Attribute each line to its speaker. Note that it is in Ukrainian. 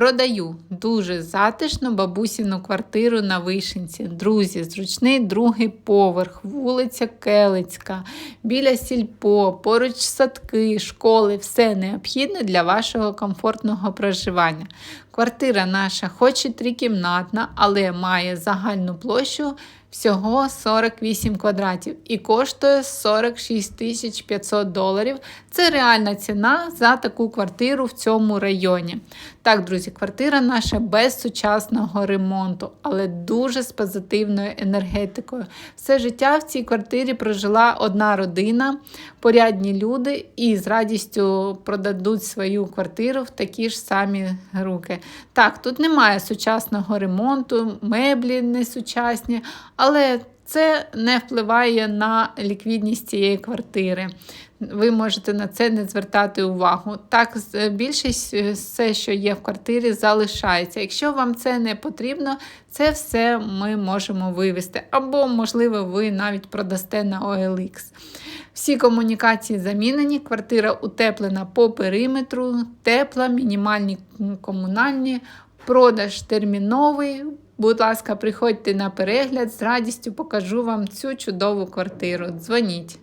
Speaker 1: Продаю дуже затишну бабусіну квартиру на Вишенці. Друзі, зручний другий поверх, вулиця Келицька, біля сільпо, поруч садки, школи, все необхідне для вашого комфортного проживання. Квартира наша, хоч і трикімнатна, але має загальну площу всього 48 квадратів і коштує 46 тисяч 500 доларів. Це реальна ціна за таку квартиру в цьому районі. Так, друзі, квартира наша без сучасного ремонту, але дуже з позитивною енергетикою. Все життя в цій квартирі прожила одна родина, порядні люди і з радістю продадуть свою квартиру в такі ж самі руки. Так, тут немає сучасного ремонту, меблі не сучасні, але це не впливає на ліквідність цієї квартири. Ви можете на це не звертати увагу. Так, більшість е, все, що є в квартирі, залишається. Якщо вам це не потрібно, це все ми можемо вивести. Або, можливо, ви навіть продасте на OLX. Всі комунікації замінені, квартира утеплена по периметру, тепла, мінімальні комунальні, продаж терміновий. Будь ласка, приходьте на перегляд, з радістю покажу вам цю чудову квартиру. Дзвоніть.